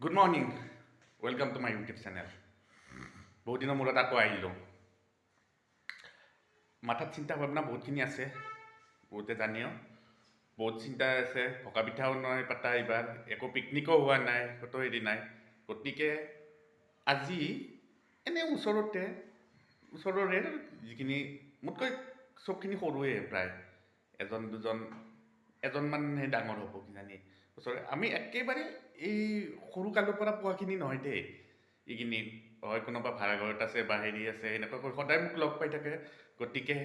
Good morning welcome to my YouTube channel বহুত দিনৰ মূৰত আকৌ আহিলোঁ। মাথাত চিন্তা ভাৱনা বহুতখিনি আছে বহুতে জানেও। বহুত চিন্তা আছে ভকা পিঠাও নহয় পাতা এইবাৰ একো পিকনিকো হোৱা নাই ক'তো হেৰি নাই। গতিকে আজি এনে ওচৰতে ওচৰৰে যিখিনি মোতকৈ চবখিনি সৰুৱে প্ৰায়। এজন দুজন এজনমানহে ডাঙৰ হ'ব কিজানি। ওচৰৰে আমি একেবাৰে এই সৰু কালৰ পৰা পোৱাখিনি নহয় দেই। এইখিনি হয় কোনোবা ভাড়া ঘৰত আছে বা হেৰি আছে এনেকুৱাকৈ সদায় মোক লগ পাই থাকে। গতিকে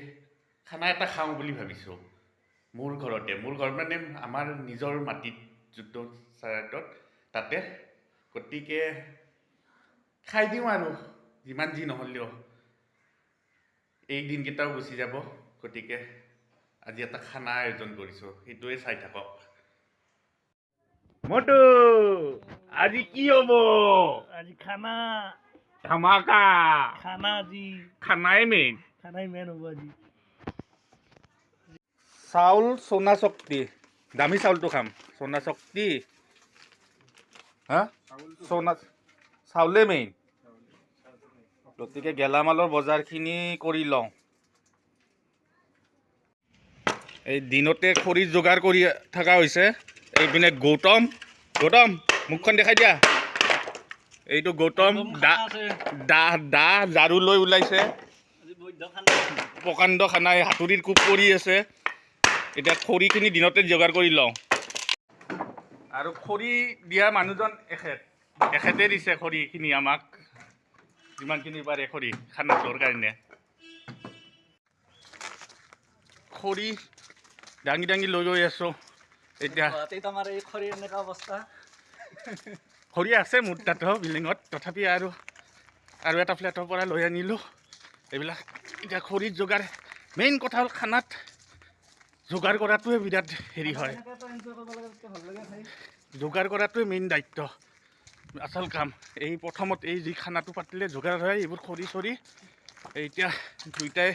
খানা এটা খাওঁ বুলি ভাবিছোঁ। মোৰ ঘৰতে মোৰ ঘৰ মানে আমাৰ নিজৰ মাটিত যোনটো চাৰাটত তাতে। গতিকে খাই দিওঁ আৰু যিমান যি নহ'লেও। এই দিনকেইটাও গুচি যাব। গতিকে আজি এটা খানা আয়োজন কৰিছোঁ সেইটোৱে চাই থাকক। মটু আজি কি হ'ব? আজি খানা। ধামাকা। খানা আজি। খানাই মেইন খানাই মেন হ'ব আজি। চাউল সোণা শক্তি দামী চাউলটো খাম। সোণা শক্তি হা? সোণা চাউলে মেইন গতিকে গেলামালৰ বজাৰখিনি কৰি লওঁ। এই দিনতে খৰি যোগাৰ কৰি থকা হৈছে। এইপিনে গৌতম গৌতম মুখখন দেখাই দিয়া। এইটো গৌতম দা দা দা ঝাৰু লৈ ওলাইছে। প্ৰকাণ্ড খানা এই হাতুৰিৰ কোব কৰি আছে। এতিয়া খৰিখিনি দিনতে যোগাৰ কৰি লওঁ। আৰু খৰি দিয়া মানুহজন এখেত। এখেতে দিছে খৰিখিনি আমাক। যিমানখিনি পাৰে খৰি খানাটোৰ কাৰণে। খৰি দাঙি দাঙি লৈ গৈ আছোঁ। এতিয়া আমাৰ এই খৰিৰ এনেকুৱা অৱস্থা। খৰি আছে মোৰ তাতো বিল্ডিঙত তথাপি আৰু আৰু এটা ফ্লেটৰ পৰা লৈ আনিলোঁ। এইবিলাক এতিয়া খৰিত যোগাৰ মেইন কথা হ'ল খানাত যোগাৰ কৰাটোৱে বিৰাট হেৰি হয়। যোগাৰ কৰাটোৱে মেইন দায়িত্ব। আচল কাম। এই প্ৰথমত এই যি খানাটো পাতিলে যোগাৰ হয় এইবোৰ খৰি চৰি এতিয়া দুইটাই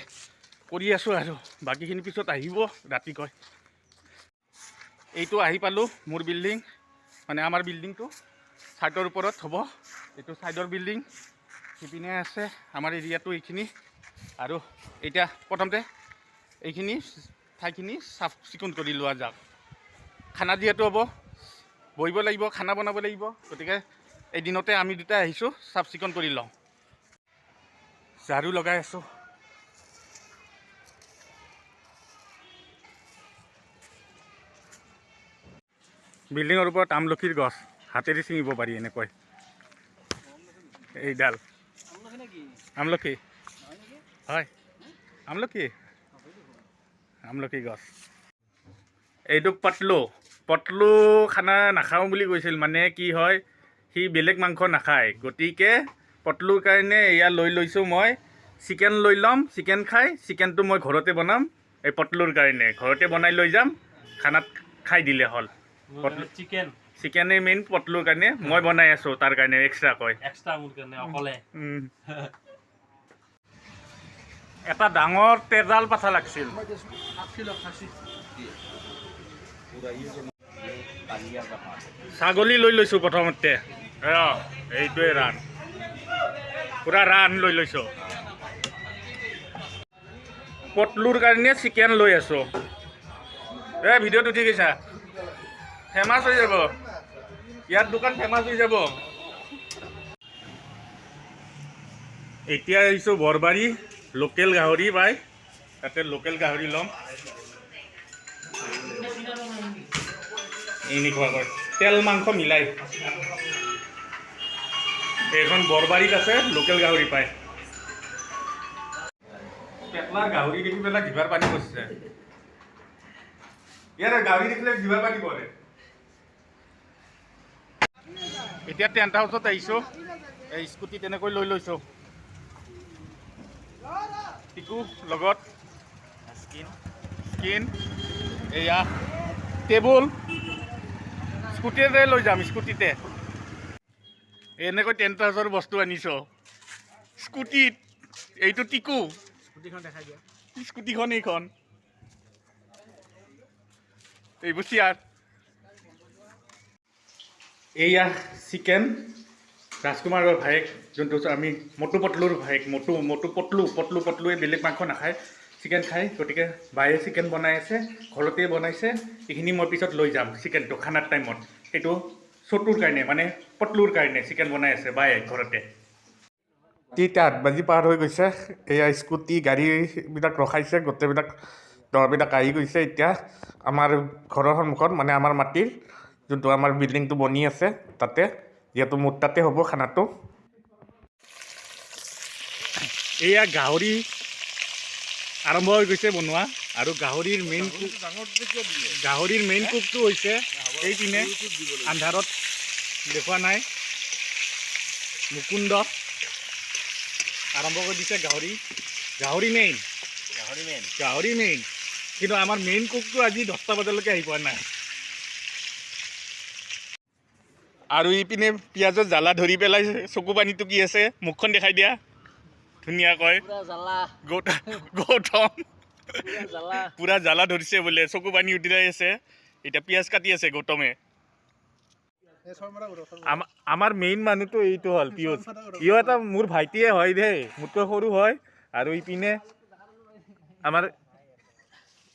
কৰি আছোঁ আৰু। বাকীখিনি পিছত আহিব ৰাতিকৈ। এইটো আহি পালোঁ মোৰ বিল্ডিং মানে আমাৰ বিল্ডিংটো ছাইডৰ ওপৰত হ'ব। এইটো ছাইডৰ বিল্ডিং সিপিনে আছে, আমাৰ এৰিয়াটো এইখিনি। আৰু এতিয়া প্ৰথমতে এইখিনি ঠাইখিনি চাফ চিকুণ কৰি লোৱা যাওক। খানা যিহেতু হ'ব, বহিব লাগিব, খানা বনাব লাগিব। গতিকে এদিনতে আমি দুটা আহিছোঁ, চাফ চিকুণ কৰি লওঁ। ঝাৰু লগাই আছোঁ। বিল্ডিঙৰ ওপৰত আমলখিৰ গছ হাতেৰে ছিঙিব পাৰি এনেকৈ এইডাল আমলখি? হয়। আমলখি? আমলখি গছ। এইটো পটলু। পটলু খানা নাখাওঁ বুলি কৈছিল মানে কি হয়, সি বেলেগ মাংস নাখায়। গতিকে পটলুৰ কাৰণে এয়া লৈ লৈছোঁ মই। চিকেন লৈ ল'ম, চিকেন খাই, চিকেনটো মই ঘৰতে বনাম। এই পটলুৰ কাৰণে। ঘৰতে বনাই লৈ যাম, খানাত খাই দিলে হ'ল। পটলু চিকেন চিকেনেই মেইন পটলুৰ কাৰণে মই বনাই আছোঁ তাৰ কাৰণে এক্সট্ৰাকৈ এক্সট্ৰা মোৰ কাৰণে অকলে। এটা ডাঙৰ তেজাল পাঠা লাগিছিল। ছাগলী লৈ লৈছোঁ প্ৰথমতে। এইটোৱে ৰান পূৰা ৰান লৈ লৈছোঁ। পটলুৰ কাৰণে চিকেন লৈ আছোঁ। এ ভিডিঅ'ত উঠি গৈছা। ফেমাছ হৈ যাব। ইয়াত দোকান ফেমাছ হৈ যাব। এতিয়া আহিছোঁ বৰবাৰী, লোকেল গাহৰি পাই। তাতে লোকেল গাহৰি ল'ম। এনেকুৱাকৈ তেল মাংস মিলাই। এইখন বৰবাৰীত আছে, লোকেল গাহৰি পায়। পেটলাৰ গাহৰি দেখি পেলাই জিভাৰ পানী বসছে ইয়াৰ গাহৰি দেখিলে জিভাৰ পানী পৰে। এতিয়া টেণ্ট হাউচত আহিছোঁ। এই স্কুটি তেনেকৈ লৈ লৈছোঁ। টিকু লগত। স্কিন। এয়া টেবুল। স্কুটিতে লৈ যাম স্কুটিতে। এনেকৈ টেন হাউচৰ বস্তু আনিছোঁ। স্কুটিত এইটো টিকু। স্কুটিখন দেখাই দিয়া। স্কুটিখন এইখন। এইবোৰ চেয়াৰ এয়া চিকেন ৰাজকুমাৰৰ ভায়েক যোনটো আমি মটু পটলুৰ ভায়েক মটু মটু পটলু পটলু পটলুৱে বেলেগ মাংস নাখায় চিকেন খায় গতিকে বায়ে চিকেন বনাই আছে ঘৰতে বনাইছে এইখিনি মই পিছত লৈ যাম চিকেনটো খানাৰ টাইমত। সেইটো চতুৰ কাৰণে মানে পটলুৰ কাৰণে চিকেন বনাই আছে বায়ে ঘৰতে। তিনিটা আঠ বাজি পাৰ হৈ গৈছে এয়া স্কুটি গাড়ীবিলাক ৰখাইছে গোটেইবিলাক দৰবিলাক আহি গৈছে এতিয়া আমাৰ ঘৰৰ সন্মুখত মানে আমাৰ মাটিৰ। যোনটো আমাৰ বিল্ডিংটো বনি আছে তাতে যিহেতু মোৰ তাতে হ'ব খানাটো। এয়া গাহৰি আৰম্ভ হৈ গৈছে বনোৱা আৰু গাহৰিৰ মেইন গাহৰিৰ মেইন কুকটো হৈছে এইপিনে আন্ধাৰত দেখুওৱা নাই। মুকুন্দ আৰম্ভ কৰি দিছে গাহৰি। গাহৰি মেইন গাহৰি মেইন গাহৰি মেইন কিন্তু আমাৰ মেইন কুকটো আজি দহটা বজালৈকে আহি পোৱা নাই। আৰু ইপিনে পিঁয়াজৰ জ্বালা ধৰি পেলাই চকু পানী টুকি আছে? মুখখন দেখাই দিয়া। ধুনীয়াকৈ গৌতম। পুৰা জ্বালা। ধৰিছে বোলে। চকু পানী উঠি আছে। এতিয়া পিঁয়াজ কাটি আছে গৌতমে। আমা- আমাৰ মেইন মানুহটো এইটো হ'ল পিয়ুষ। ইও এটা মোৰ ভাইটিয়ে হয় দেই। মোতকৈ সৰু হয়। আৰু ইপিনে আমাৰ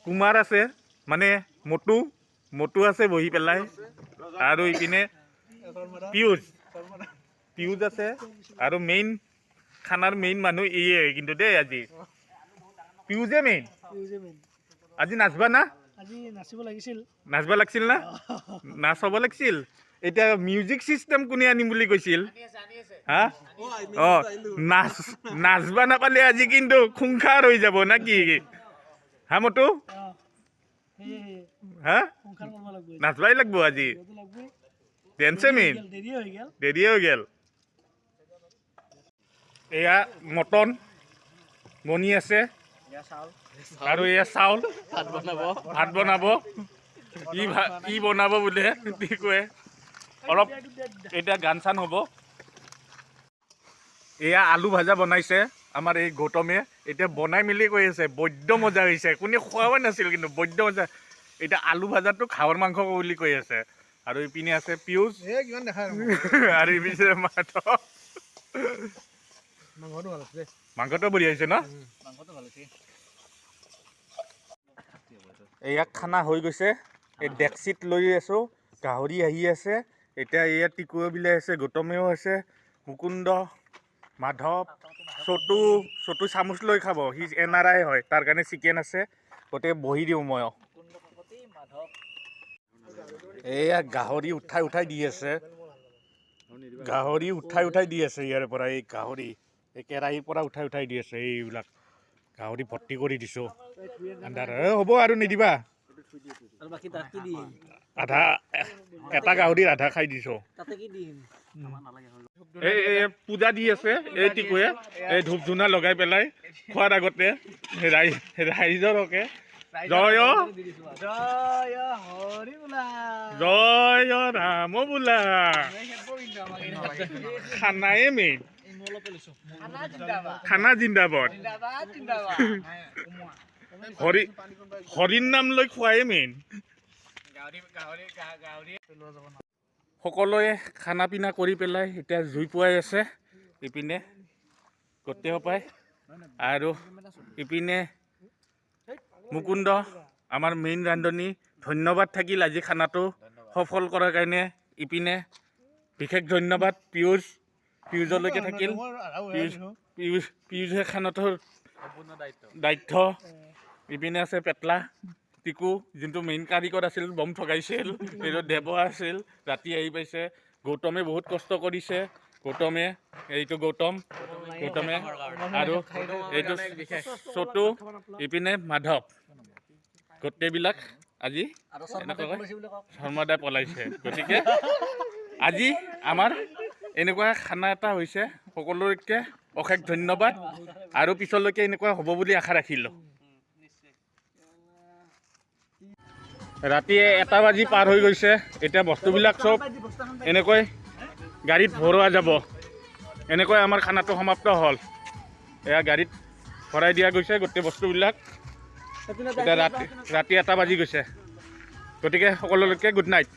কুমাৰ আছে। মানে মটু। মটু আছে বহি পেলাই। আৰু ইপিনে পিয়ুষ পিয়ুষ আছে। আৰু মেইন খানাৰ মেইন মানুহ ইয়ে কিন্তু দেই আজি। পিয়ুষে মেইন আজি নাচবা না? নাচবা লাগিছিল। না? নাচ হ'ব লাগিছিল। এতিয়া মিউজিক চিষ্টেম কোনে আনিম বুলি কৈছিল? হা? অ নাচ নাচবা নাপালে আজি কিন্তু খুংখাৰ হৈ যাব না কি? হা মতো হা? নাচবাই লাগব আজি। লাগবই ডেন্সে মেইন দেৰি হৈ গ'ল এয়া মটন বনি আছে আৰু এয়া চাউল ভাত বনাব ভাত বনাব ই বনাব বোলে কয় অলপ এতিয়া গান চান হ'ব এয়া আলু ভাজা বনাইছে আমাৰ এই গৌতমে এতিয়া বনাই মেলি কৈ আছে বৈদ্য মজা হৈছে কোনে খোৱাবই নাছিল কিন্তু বৈদ্য মজা এতিয়া আলু ভাজাটো খাৱৰ মাংস বুলি কৈ আছে আৰু ইপিনে আছে পিয়ুষ কিমান দেখা আৰু ইপিনে মাধৱ মাংসটো ভালো আছে মাংসটো বঢ়িয়া হৈছে ন? মাংসটো ভালো আছে এয়া খানা হৈ গৈছে। এই ডেক্সিত লৈ আছোঁ। গাহৰি আহি আছে। এতিয়া এয়া টিকুৱে বিলাই আছে গৌতমেও আছে মুকুন্দ মাধৱ চটু চটু চামুচ লৈ খাব। সি এন আৰ আই হয়। তাৰ কাৰণে চিকেন আছে। গতিকে বহি দিওঁ মই। এয়া গাহৰি উঠাই উঠাই দি আছে। গাহৰি উঠাই উঠাই দি আছে ইয়াৰ পৰা এই গাহৰি এই কেৰাহীৰ পৰা উঠাই উঠাই দি আছে এইবিলাক। গাহৰি ভৰ্তি কৰি দিছোঁ। আন্ধাৰ। হ'ব আৰু নিদিবা। আধা এটা গাহৰিৰ আধা খাই দিছোঁ। এই পূজা দি আছে এই টিকুৱে। এই ধূপ ধূনা লগাই পেলাই খোৱাৰ আগতে ৰাই ৰাইজৰ হকে জয়। জয় হৰি বোলা। জয় ৰাম বোলা। খানায়ে মেইন। খানা জিন্দাবাদ। হৰি হৰিৰ নাম লৈ খোৱাই মেইন। সকলোৱে খানা পিনা কৰি পেলাই এতিয়া জুই পুৱাই আছে। ইপিনে গোটেই সোপাই আৰু ইপিনে মুকুন্দ, আমাৰ মেইন ৰান্ধনী, ধন্যবাদ থাকিল আজি খানাটো সফল কৰাৰ কাৰণে। ইপিনে বিশেষ ধন্যবাদ, পিয়ুষ। পিয়ুষলৈকে থাকিল। পিয়ুষ পিয়ুষ, পিয়ুষে দায়িত্ব। ইপিনে আছে পেটলা, টিকু, যোনটো মেইন কাৰিকৰ আছিল, বম ঠগাইছিল, এইটো দেৱ আছিল, ৰাতি আহি পাইছে। গৌতমে বহুত কষ্ট কৰিছে। গৌতমে, এইটো গৌতম, গৌতমে আৰু এইটো চটু ইপিনে মাধৱ। গোটেইবিলাক আজি শৰ্মাদাই পলাইছে। গতিকে আজি আমাৰ এনেকুৱা খানা এটা হৈছে, সকলোকে অশেষ ধন্যবাদ আৰু পিছলৈকে এনেকুৱা হ'ব বুলি আশা ৰাখিলোঁ। ৰাতি এটা বাজি পাৰ হৈ গৈছে, এতিয়া বস্তুবিলাক চব এনেকৈ গাড়ীত ভৰোৱা যাব। এনেকৈ আমাৰ খানাটো সমাপ্ত হ'ল। এয়া গাড়ীত ভৰাই দিয়া গৈছে গোটেই বস্তুবিলাক। এতিয়া ৰাতি ৰাতি এটা বাজি গৈছে। গতিকে সকলোলৈকে গুড নাইট